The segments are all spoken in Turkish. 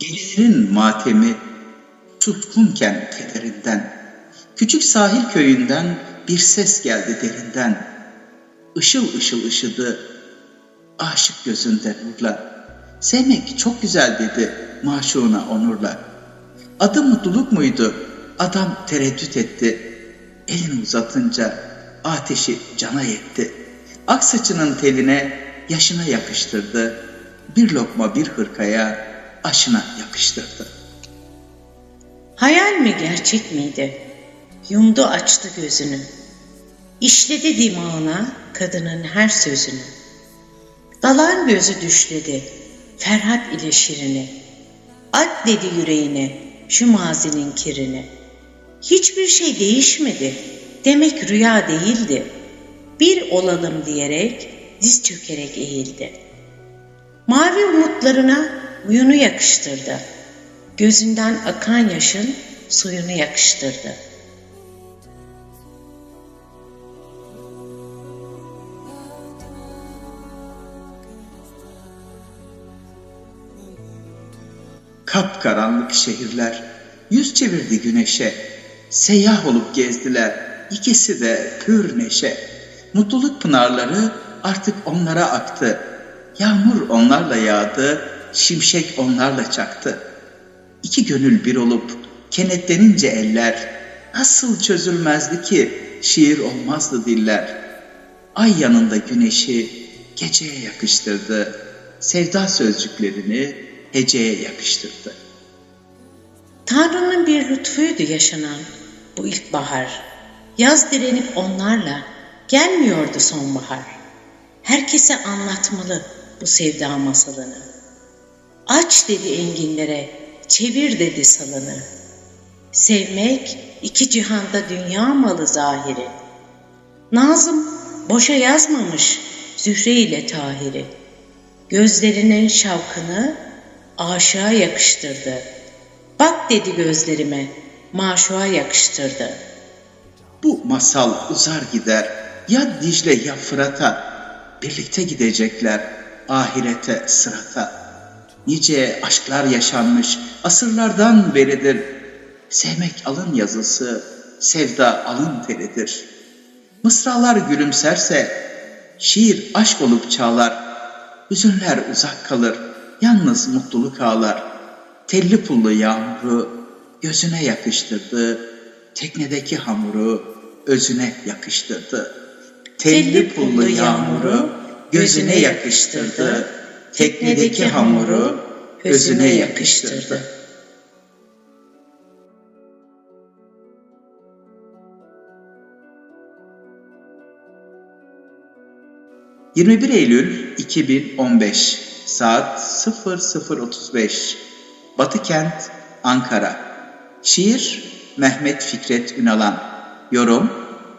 Delilerin matemi tutkunken kederinden. Küçük sahil köyünden bir ses geldi derinden. Işıl ışıl ışıdı aşık gözünde nurla. Sevmek çok güzel dedi maşuna onurla. Adı mutluluk muydu? Adam tereddüt etti. Elini uzatınca ateşi cana yetti. Ak saçının teline yaşına yakıştırdı. Bir lokma bir hırkaya aşına yakıştırdı. Hayal mi gerçek miydi? Yumdu açtı gözünü. İşledi dimağına kadının her sözünü. Dalan gözü düşledi Ferhat ile şirini. At dedi yüreğine şu mazinin kirini. Hiçbir şey değişmedi. Demek rüya değildi. Bir olalım diyerek diz çökerek eğildi. Mavi umutlarına uyunu yakıştırdı. Gözünden akan yaşın suyunu yakıştırdı. Kapkaranlık şehirler yüz çevirdi güneşe. Seyyah olup gezdiler ikisi de pür neşe. Mutluluk pınarları artık onlara aktı. Yağmur onlarla yağdı, şimşek onlarla çaktı. İki gönül bir olup kenetlenince eller nasıl çözülmezdi ki şiir olmazdı diller. Ay yanında güneşi geceye yakıştırdı. Sevda sözcüklerini heceye yakıştırdı. Tanrı'nın bir lütfuydu yaşanan bu ilkbahar. Yaz direnip onlarla gelmiyordu sonbahar. Herkese anlatmalı bu sevda masalını. Aç dedi enginlere, çevir dedi salını. Sevmek iki cihanda dünya malı zahiri. Nazım boşa yazmamış Zühre ile Tahir'i. Gözlerinin şavkını aşağı yakıştırdı. Bak dedi gözlerime, maşuğa yakıştırdı. Bu masal uzar gider. Ya Dicle ya Fırat'a. Birlikte gidecekler ahirete sırata. Nice aşklar yaşanmış asırlardan beridir. Sevmek alın yazısı, sevda alın teridir. Mısralar gülümserse, şiir aşk olup çağlar. Hüzünler uzak kalır, yalnız mutluluk ağlar. Telli pullu yağmuru gözüne yakıştırdı, teknedeki hamuru özüne yakıştırdı. Telli pullu yağmuru gözüne yakıştırdı, teknedeki hamuru özüne yakıştırdı. ...21 Eylül 2015 saat 00.35 Batı Kent, Ankara. Şiir Mehmet Fikret Ünalan. Yorum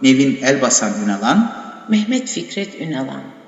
Nevin Elbasan Ünalan. Mehmet Fikret Ünalan